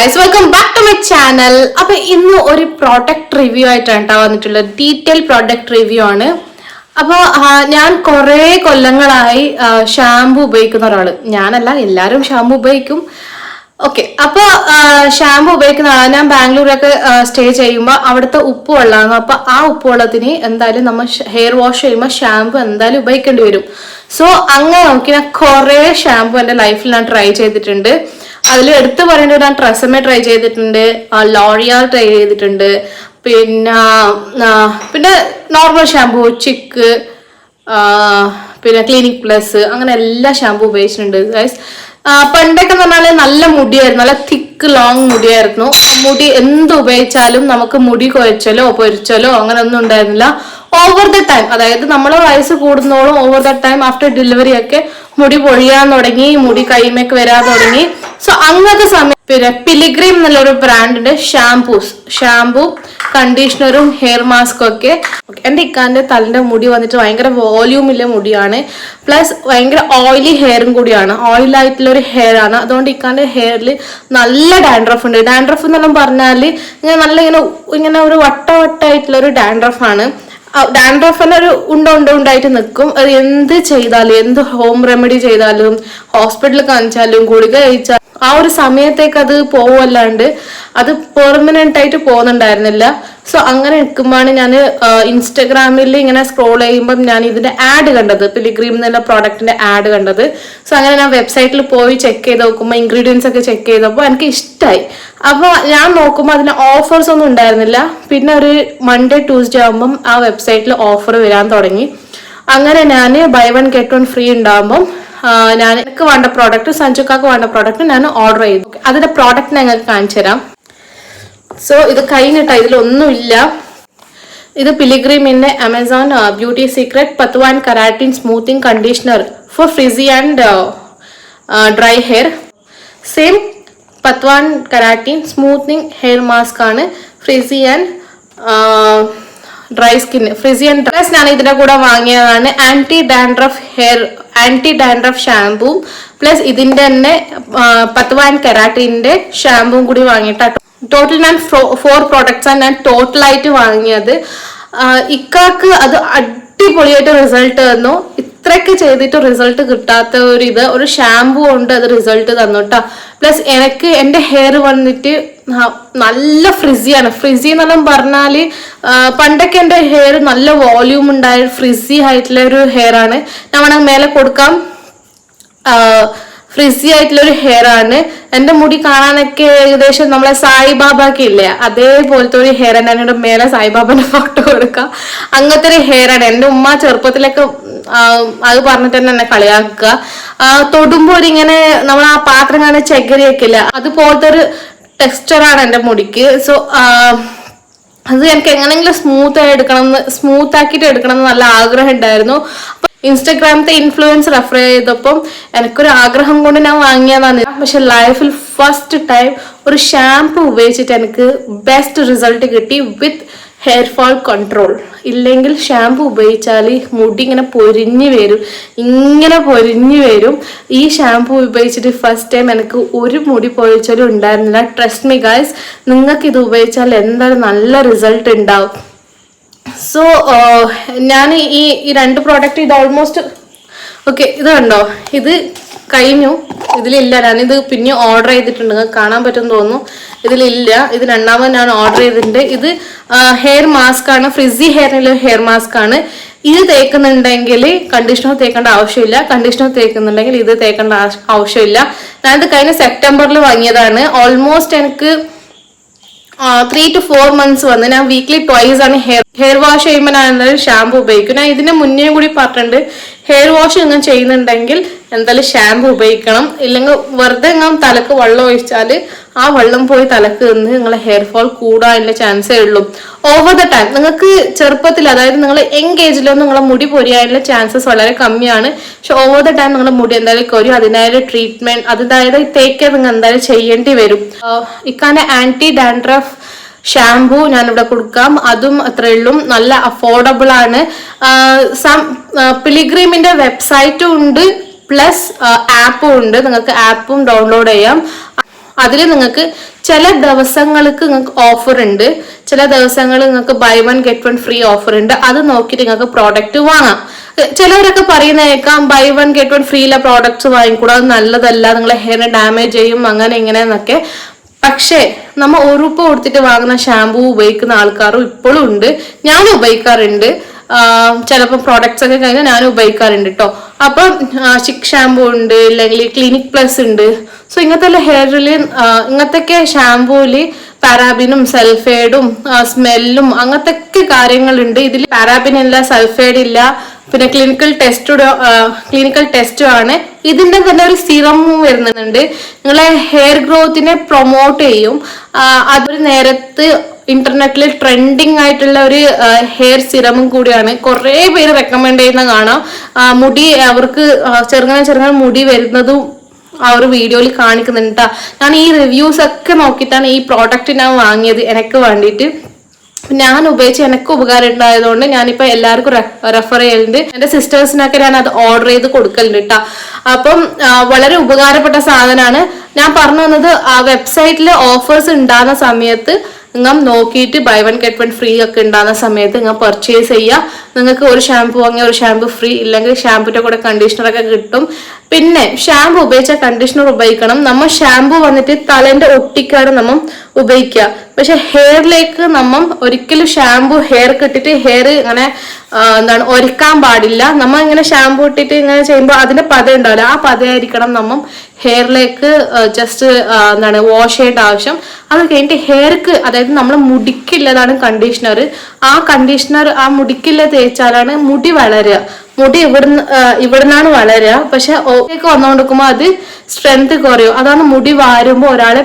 Guys welcome back to my channel അപ്പൊ ഇന്ന് ഒരു പ്രോഡക്റ്റ് റിവ്യൂ ആയിട്ടാണ് കേട്ടോ വന്നിട്ടുള്ളത്. ഡീറ്റെയിൽ പ്രോഡക്റ്റ് റിവ്യൂ ആണ്. അപ്പോൾ ഞാൻ കുറേ കൊല്ലങ്ങളായി ഷാമ്പു ഉപയോഗിക്കുന്ന ഒരാൾ. ഞാനല്ല എല്ലാവരും ഷാമ്പു ഉപയോഗിക്കും. ഓക്കെ അപ്പോൾ ഷാമ്പു ഉപയോഗിക്കുന്ന ആളാണ് ഞാൻ ബാംഗ്ലൂരൊക്കെ സ്റ്റേ ചെയ്യുമ്പോൾ അവിടുത്തെ ഉപ്പ് വെള്ളമാണ്. അപ്പോൾ ആ ഉപ്പ് വെള്ളത്തിന് എന്തായാലും നമ്മൾ ഹെയർ വാഷ് ചെയ്യുമ്പോൾ ഷാമ്പു എന്തായാലും ഉപയോഗിക്കേണ്ടി വരും. സോ അങ്ങനെ നോക്കി ഞാൻ കുറേ ഷാമ്പു എന്റെ ലൈഫിൽ ഞാൻ ട്രൈ ചെയ്തിട്ടുണ്ട്. അതിൽ എടുത്തു പറയേണ്ടത് ഞാൻ ട്രസമെ ട്രൈ ചെയ്തിട്ടുണ്ട് ലോറിയാൽ ട്രൈ ചെയ്തിട്ടുണ്ട് പിന്നെ പിന്നെ നോർമൽ ഷാമ്പു ചിക്ക് പിന്നെ ക്ലിനിക് പ്ലസ് അങ്ങനെ എല്ലാ ഷാമ്പു ഉപയോഗിച്ചിട്ടുണ്ട് ഗൈസ് പണ്ടൊക്കെ എന്ന് പറഞ്ഞാൽ നല്ല മുടിയായിരുന്നു നല്ല തിക്ക് ലോങ് മുടിയായിരുന്നു. മുടി എന്ത് ഉപയോഗിച്ചാലും നമുക്ക് മുടി കുഴച്ചലോ പൊരിച്ചലോ അങ്ങനെ ഒന്നും ഉണ്ടായിരുന്നില്ല. ഓവർ ദ ടൈം അതായത് നമ്മൾ വയസ്സ് കൂടുന്നോളും over the time after delivery ഒക്കെ മുടി പൊഴിയാൻ തുടങ്ങി മുടി കൈമേക്ക് വരാൻ തുടങ്ങി. സോ അങ്ങനത്തെ സമയം പിന്നെ പിലിഗ്രീം എന്നുള്ളൊരു ബ്രാൻഡിന്റെ ഷാംപൂസ് ഷാംപൂ കണ്ടീഷണറും ഹെയർ മാസ്കും ഒക്കെ. എന്റെ ഇക്കാന്റെ തലിന്റെ മുടി വന്നിട്ട് ഭയങ്കര വോല്യൂമില്ല മുടിയാണ്. പ്ലസ് ഭയങ്കര ഓയിലി ഹെയറും കൂടിയാണ്. ഓയിൽ ആയിട്ടുള്ള ഒരു ഹെയർ ആണ്. അതുകൊണ്ട് ഇക്കാന്റെ ഹെയറിൽ നല്ല ഡാൻഡ്രഫ് ഉണ്ട്. ഡാൻഡ്രഫ് എന്നെല്ലാം പറഞ്ഞാൽ ഇങ്ങനെ നല്ല ഇങ്ങനെ ഇങ്ങനെ ഒരു വട്ട വട്ടായിട്ടുള്ള ഒരു ഡാൻഡ്രഫ് ആണ് ഡാൻഡ്രഫ് തന്നെ ഒരു ഉണ്ട ഉണ്ട ഉണ്ടായിട്ട് നിൽക്കും അത് എന്ത് ചെയ്താലും എന്ത് ഹോം റെമഡി ചെയ്താലും ഹോസ്പിറ്റലിൽ കാണിച്ചാലും ഗുളിക കഴിച്ചാലും ആ ഒരു സമയത്തേക്ക് അത് പോവല്ലാണ്ട് അത് പെർമനന്റ് ആയിട്ട് പോകുന്നുണ്ടായിരുന്നില്ല. സോ അങ്ങനെ നിൽക്കുമ്പോഴാണ് ഞാൻ ഇൻസ്റ്റഗ്രാമിൽ ഇങ്ങനെ സ്ക്രോൾ ചെയ്യുമ്പം ഞാൻ ഇതിന്റെ ആഡ് കണ്ടത്. പിലിഗ്രീം എന്നുള്ള പ്രോഡക്റ്റിന്റെ ആഡ് കണ്ടത്. സോ അങ്ങനെ ഞാൻ വെബ്സൈറ്റിൽ പോയി ചെക്ക് ചെയ്ത് നോക്കുമ്പോൾ ഇൻഗ്രീഡിയൻസ് ഒക്കെ ചെക്ക് ചെയ്തപ്പോൾ എനിക്ക് ഇഷ്ടമായി അപ്പോൾ ഞാൻ നോക്കുമ്പോൾ അതിന് ഓഫേഴ്സ് ഒന്നും ഉണ്ടായിരുന്നില്ല. പിന്നെ ഒരു മൺഡേ ട്യൂസ്ഡേ ആകുമ്പം ആ വെബ്സൈറ്റിൽ ഓഫർ വരാൻ തുടങ്ങി. അങ്ങനെ ഞാൻ buy one get one free ഉണ്ടാകുമ്പം ഞാൻ എനിക്ക് വേണ്ട പ്രോഡക്റ്റ് സഞ്ജുക്കാക്ക് വേണ്ട പ്രോഡക്റ്റ് ഞാൻ ഓർഡർ ചെയ്തു. അതിന്റെ പ്രോഡക്റ്റ് ഞങ്ങൾക്ക് കാണിച്ചു തരാം. സോ ഇത് കഴിഞ്ഞിട്ടാ ഇതിലൊന്നുമില്ല. ഇത് പിലിഗ്രീമിന്റെ Amazon beauty secret പത്വാൻ keratin smoothing conditioner for frizzy and dry hair same പത്വാൻ keratin smoothing hair mask ആണ് frizzy and dry skin frizzy and dress ഞാൻ ഇതിന്റെ കൂടെ വാങ്ങിയതാണ് anti dandruff hair anti dandruff shampoo plus ഇതിന്റെ തന്നെ പത്ത് പത്വാൻ കെരാട്ടിന്റെ ഷാമ്പൂവും കൂടി വാങ്ങിയിട്ടാണ് ടോട്ടൽ ഞാൻ ഫോർ പ്രോഡക്ട്സ് ആണ് ഞാൻ ടോട്ടലായിട്ട് വാങ്ങിയത്. ഇക്കാക്ക് അത് അടിപൊളിയായിട്ട് റിസൾട്ട് തന്നു. ഇത്രയൊക്കെ ചെയ്തിട്ട് റിസൾട്ട് കിട്ടാത്ത ഒരു ഇത് ഒരു ഷാമ്പു കൊണ്ട് അത് റിസൾട്ട് തന്നു കേട്ടോ പ്ലസ് എനിക്ക് എന്റെ ഹെയർ വന്നിട്ട് നല്ല ഫ്രിസിയാണ് ഫ്രിസി എന്നെല്ലാം പറഞ്ഞാൽ പണ്ടൊക്കെ എന്റെ ഹെയർ നല്ല വോല്യൂം ഉണ്ടായ ഫ്രിസി ആയിട്ടുള്ള ഒരു ഹെയർ ആണ്. ഞാൻ വേണമെങ്കിൽ മേലെ കൊടുക്കാം. ഫ്രിസി ആയിട്ടുള്ള ഒരു ഹെയർ ആണ്. എന്റെ മുടി കാണാനൊക്കെ ഏകദേശം നമ്മളെ സായിബാബാക്ക് ഇല്ലേ അതേപോലത്തെ ഒരു ഹെയർ ആണ് ഞാനിവിടെ മേലെ സായിബാബന്റെ ഫോട്ടോ കൊടുക്കാം അങ്ങനത്തെ ഒരു ഹെയർ ആണ്. എന്റെ ഉമ്മ ചെറുപ്പത്തിലൊക്കെ അത് പറഞ്ഞിട്ട് തന്നെ കളിയാക്കുക. ആ, തൊടുമ്പോ ഇങ്ങനെ നമ്മൾ ആ പാത്രം കാണാൻ ചകിരിയൊക്കെ വെക്കില്ല അതുപോലത്തെ ഒരു ടെക്സ്ചറാണ് എന്റെ മുടിക്ക് സോ അത് എനിക്ക് എങ്ങനെയെങ്കിലും സ്മൂത്ത് ആയി എടുക്കണം എന്ന് സ്മൂത്ത് ആക്കിയിട്ട് എടുക്കണം എന്ന് നല്ല ആഗ്രഹം ഉണ്ടായിരുന്നു. ഇൻസ്റ്റഗ്രാമത്തെ ഇൻഫ്ലുവൻസ് റെഫർ ചെയ്തപ്പം എനിക്കൊരു ആഗ്രഹം കൊണ്ട് ഞാൻ വാങ്ങിയതാണ്. പക്ഷെ ലൈഫിൽ ഫസ്റ്റ് ടൈം ഒരു ഷാംപൂ ഉപയോഗിച്ചിട്ട് എനിക്ക് ബെസ്റ്റ് റിസൾട്ട് കിട്ടി വിത്ത് ഹെയർ ഫോൾ കൺട്രോൾ ഇല്ലെങ്കിൽ ഷാംപൂ ഉപയോഗിച്ചാൽ മുടി ഇങ്ങനെ പൊരിഞ്ഞു വരും. ഇങ്ങനെ പൊരിഞ്ഞു വരും. ഈ ഷാംപൂ ഉപയോഗിച്ചിട്ട് ഫസ്റ്റ് ടൈം എനിക്ക് ഒരു മുടി പൊഴിച്ചാലും ഉണ്ടായിരുന്നില്ല. ട്രസ്റ്റ് മി ഗായ്സ് നിങ്ങൾക്ക് ഇത് ഉപയോഗിച്ചാൽ എന്തായാലും നല്ല റിസൾട്ട് ഉണ്ടാവും. സോ ഞാൻ ഈ രണ്ട് പ്രോഡക്റ്റ് ഇത് ഓൾമോസ്റ്റ് ഓക്കെ ഇത് കണ്ടോ? ഇത് കഴിഞ്ഞു. ഇതിലില്ല. ഞാനിത് പിന്നെ ഓർഡർ ചെയ്തിട്ടുണ്ട്. കാണാൻ പറ്റുമെന്ന് തോന്നുന്നു. ഇതിലില്ല. ഇത് രണ്ടാമത് ഞാൻ ഓർഡർ ചെയ്തിട്ടുണ്ട്. ഇത് ഹെയർ മാസ്ക് ആണ്. ഫ്രിസി ഹെയറിനുള്ള ഹെയർ മാസ്ക് ആണ്. ഇത് തേക്കുന്നുണ്ടെങ്കിൽ കണ്ടീഷണർ തേക്കേണ്ട ആവശ്യമില്ല. കണ്ടീഷണർ തേക്കുന്നുണ്ടെങ്കിൽ ഇത് തേക്കേണ്ട ആവശ്യ- ആവശ്യമില്ല. ഞാനിത് കഴിഞ്ഞ സെപ്റ്റംബറിൽ വാങ്ങിയതാണ്. ഓൾമോസ്റ്റ് എനിക്ക് ത്രീ ടു ഫോർ മന്ത്സ് വന്ന് ഞാൻ വീക്ക്ലി ട്വൈസ് ആണ് ഹെയർ ഹെയർ വാഷ് ചെയ്യുമ്പോൾ ഞാൻ ഷാമ്പു ഉപയോഗിക്കും. ഞാൻ ഇതിന് മുന്നേ കൂടി പറഞ്ഞിട്ടുണ്ട്. ഹെയർ വാഷ് നിങ്ങൾ ചെയ്യുന്നുണ്ടെങ്കിൽ എന്തായാലും ഷാമ്പു ഉപയോഗിക്കണം. ഇല്ലെങ്കിൽ വെറുതെ നിങ്ങൾ തലക്ക് വെള്ളം ഒഴിച്ചാൽ ആ വെള്ളം പോയി തലക്ക് നിന്ന് നിങ്ങളെ ഹെയർ ഫോൾ കൂടാനുള്ള ചാൻസേ ഉള്ളൂ. ഓവർ ദ ടൈം നിങ്ങൾക്ക് ചെറുപ്പത്തിൽ അതായത് നിങ്ങൾ എങ്കേജിലോ നിങ്ങളെ മുടി പൊരിയാനുള്ള ചാൻസസ് വളരെ കമ്മിയാണ്. പക്ഷെ ഓവർ ദ ടൈം നിങ്ങളുടെ മുടി എന്തായാലും കൊരും. അതിനായാലും ട്രീറ്റ്മെന്റ് അതായത് തേക്ക് നിങ്ങൾ എന്തായാലും ചെയ്യേണ്ടി വരും. ഇക്കാന ആന്റി ഡാൻഡ്രഫ് ഷാംപൂ ഞാനിവിടെ കൊടുക്കാം. അതും അത്രയേ ഉള്ളൂ. നല്ല അഫോർഡബിൾ ആണ്. സം പിലിഗ്രീമിന്റെ വെബ്സൈറ്റും ഉണ്ട്. പ്ലസ് ആപ്പും ഉണ്ട്. നിങ്ങൾക്ക് ആപ്പും ഡൗൺലോഡ് ചെയ്യാം. അതിൽ നിങ്ങൾക്ക് ചില ദിവസങ്ങൾക്ക് നിങ്ങൾക്ക് ഓഫർ ഉണ്ട്. ചില ദിവസങ്ങൾ നിങ്ങൾക്ക് buy one get one free offer ഉണ്ട്. അത് നോക്കിയിട്ട് നിങ്ങൾക്ക് പ്രോഡക്റ്റ് വാങ്ങാം. ചിലവരൊക്കെ പറയുന്നേക്കാം ബൈ വൺ ഗെറ്റ് വൺ ഫ്രീയിലെ പ്രോഡക്റ്റ്സ് വാങ്ങിക്കൂടാ. അത് നല്ലതല്ല. നിങ്ങളെ ഹെയറിനെ ഡാമേജ് ചെയ്യും അങ്ങനെ ഇങ്ങനെ എന്നൊക്കെ പക്ഷേ നമ്മൾ ഒരു രൂപ കൊടുത്തിട്ട് വാങ്ങുന്ന ഷാമ്പൂ ഉപയോഗിക്കുന്ന ആൾക്കാരും ഇപ്പോഴും ഉണ്ട്. ഞാനും ഉപയോഗിക്കാറുണ്ട്. ചിലപ്പോൾ പ്രോഡക്ട്സ് ഒക്കെ കഴിഞ്ഞാൽ ഞാൻ ഉപയോഗിക്കാറുണ്ട് കേട്ടോ അപ്പം ഷിക് ഷാമ്പൂ ഉണ്ട് അല്ലെങ്കിൽ ക്ലിനിക് പ്ലസ് ഉണ്ട്. സോ ഇങ്ങനത്തെ ഹെയറിൽ ഇങ്ങനത്തെ ഷാംപൂയിൽ പാരാബിനും സൾഫേഡും സ്മെല്ലും അങ്ങനത്തെ ഒക്കെ കാര്യങ്ങളുണ്ട്. ഇതിൽ പാരാബിൻ ഇല്ല സൾഫേഡ് ഇല്ല. പിന്നെ ക്ലിനിക്കൽ ടെസ്റ്റ് ക്ലിനിക്കൽ ടെസ്റ്റും ആണ്. ഇതിന്റെ തന്നെ ഒരു സിറമും വരുന്നുണ്ട്. നിങ്ങളെ ഹെയർ ഗ്രോത്തിനെ പ്രൊമോട്ട് ചെയ്യും. അതൊരു നേരത്ത് ഇന്റർനെറ്റിൽ ട്രെൻഡിങ് ആയിട്ടുള്ള ഒരു ഹെയർ സിറമും കൂടിയാണ്. കുറേ പേര് റെക്കമെൻഡ് ചെയ്യുന്ന കാണാം. മുടി അവർക്ക് ചെറുങ്ങനെ ചെറുങ്ങനെ മുടി വരുന്നതും ആ ഒരു വീഡിയോയിൽ കാണിക്കുന്നുണ്ട് ഞാൻ ഈ റിവ്യൂസ് ഒക്കെ നോക്കിയിട്ടാണ് ഈ പ്രോഡക്റ്റ് ഞാൻ വാങ്ങിയത് എനിക്ക് വേണ്ടിയിട്ട് ഞാൻ ഉപയോഗിച്ച് എനിക്ക് ഉപകാരം ഉണ്ടായതുകൊണ്ട് ഞാനിപ്പോൾ എല്ലാവർക്കും റെഫർ ചെയ്യുന്നുണ്ട് എന്റെ സിസ്റ്റേഴ്സിനൊക്കെ ഞാൻ അത് ഓർഡർ ചെയ്ത് കൊടുക്കലുണ്ട് കേട്ടോ അപ്പം വളരെ ഉപകാരപ്പെട്ട സാധനമാണ് ഞാൻ പറഞ്ഞു വന്നത് ആ വെബ്സൈറ്റിൽ ഓഫേഴ്സ് ഉണ്ടാകുന്ന സമയത്ത് നിങ്ങൾ നോക്കിയിട്ട് buy one get one free ഒക്കെ ഉണ്ടാകുന്ന സമയത്ത് നിങ്ങൾ പർച്ചേസ് ചെയ്യുക നിങ്ങൾക്ക് ഒരു ഷാമ്പു വാങ്ങിയ ഒരു ഷാമ്പു ഫ്രീ ഇല്ലെങ്കിൽ ഷാമ്പുവിന്റെ കൂടെ കണ്ടീഷണറൊക്കെ കിട്ടും. പിന്നെ ഷാമ്പു ഉപയോഗിച്ച കണ്ടീഷണർ ഉപയോഗിക്കണം. നമ്മൾ ഷാമ്പു വന്നിട്ട് തലേന്റെ ഒട്ടിക്കാണ് നമ്മൾ ഉപയോഗിക്കുക പക്ഷെ ഹെയറിലേക്ക് നമ്മൾ ഒരിക്കലും ഷാമ്പു ഹെയർ കിട്ടിട്ട് ഹെയർ ഇങ്ങനെ എന്താണ് ഒരുക്കാൻ പാടില്ല. നമ്മൾ ഇങ്ങനെ ഷാമ്പു ഇട്ടിട്ട് ഇങ്ങനെ ചെയ്യുമ്പോൾ അതിന്റെ പത ഉണ്ടാവില്ല. ആ പതയായിരിക്കണം നമ്മൾ ഹെയറിലേക്ക് ജസ്റ്റ് എന്താണ് വാഷ് ചെയ്യേണ്ട ആവശ്യം. അത് കഴിഞ്ഞിട്ട് ഹെയർക്ക് അതായത് നമ്മൾ മുടിക്കുള്ളതാണ് കണ്ടീഷണർ ആ കണ്ടീഷണർ ആ മുടിക്കില്ല തേച്ചാലാണ് മുടി വളരുക. മുടി ഇവിടുന്ന് ഇവിടുന്നാണ് വളരുക. പക്ഷെ ഓക്കെ വന്നുകൊണ്ടിരിക്കുമ്പോൾ അത് സ്ട്രെങ്ത് കുറയും. അതാണ് മുടി വാരുമ്പോൾ ഒരാളെ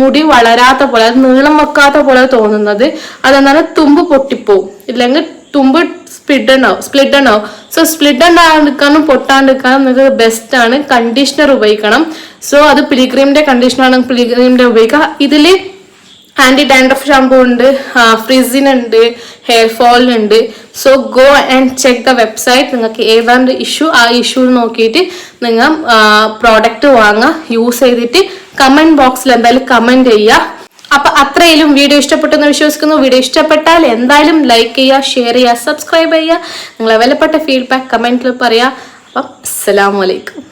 മുടി വളരാത്ത പോലെ അത് നീളം വെക്കാത്ത പോലെ തോന്നുന്നത്. അതെന്താണ്? തുമ്പ് പൊട്ടിപ്പോവും. ഇല്ലെങ്കിൽ തുമ്പ് സ്പ്ലിഡ് ഉണ്ടാവും സ്പ്ലിഡ് ഉണ്ടാവും സോ സ്പ്ലിഡ് ഉണ്ടാകാണ്ടിരിക്കാനും പൊട്ടാണ്ടിരിക്കാനും നിങ്ങൾക്ക് ബെസ്റ്റ് ആണ്. കണ്ടീഷണർ ഉപയോഗിക്കണം. സോ അത് പിലിഗ്രീമിന്റെ കണ്ടീഷണർ ആണ്. പിലിഗ്രീമിന്റെ ഉപയോഗിക്കുക. ഇതിൽ ആന്റി ഡാൻഡ്രഫ് ഷാമ്പൂ ഉണ്ട് ഫ്രിസിനുണ്ട് hair ഫോളിനുണ്ട് so go and check the website നിങ്ങൾക്ക് ഏതാണ്ട് ഇഷ്യൂ ആ ഇഷ്യൂ നോക്കിയിട്ട് നിങ്ങൾ പ്രോഡക്റ്റ് വാങ്ങുക യൂസ് ചെയ്തിട്ട് കമന്റ് ബോക്സിൽ എന്തായാലും കമന്റ് ചെയ്യുക. അപ്പൊ അത്രയും വീഡിയോ ഇഷ്ടപ്പെട്ടെന്ന് വിശ്വസിക്കുന്നു. വീഡിയോ ഇഷ്ടപ്പെട്ടാൽ എന്തായാലും ലൈക്ക് ചെയ്യുക ഷെയർ ചെയ്യുക സബ്സ്ക്രൈബ് ചെയ്യുക. നിങ്ങളെ വിലപ്പെട്ട ഫീഡ്ബാക്ക് കമന്റിൽ പറയുക അപ്പം അസ്സലാമലൈക്കും